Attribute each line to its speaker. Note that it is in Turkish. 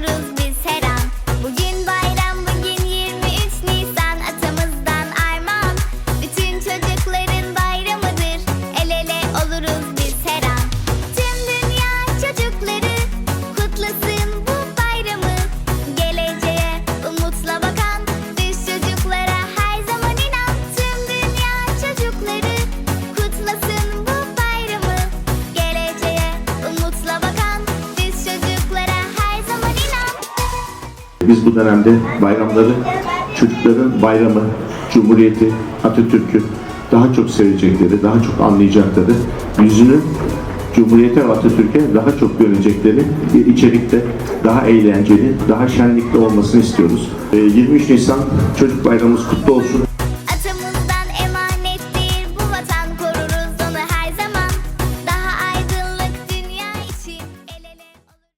Speaker 1: could've Biz bu dönemde bayramları, çocukların bayramı, Cumhuriyeti, Atatürk'ü daha çok sevecekleri, daha çok anlayacakları, yüzünü Cumhuriyete ve Atatürk'e daha çok görünecekleri bir içerikte daha eğlenceli, daha şenlikli olmasını istiyoruz. Ee, 23 Nisan Çocuk Bayramımız kutlu olsun.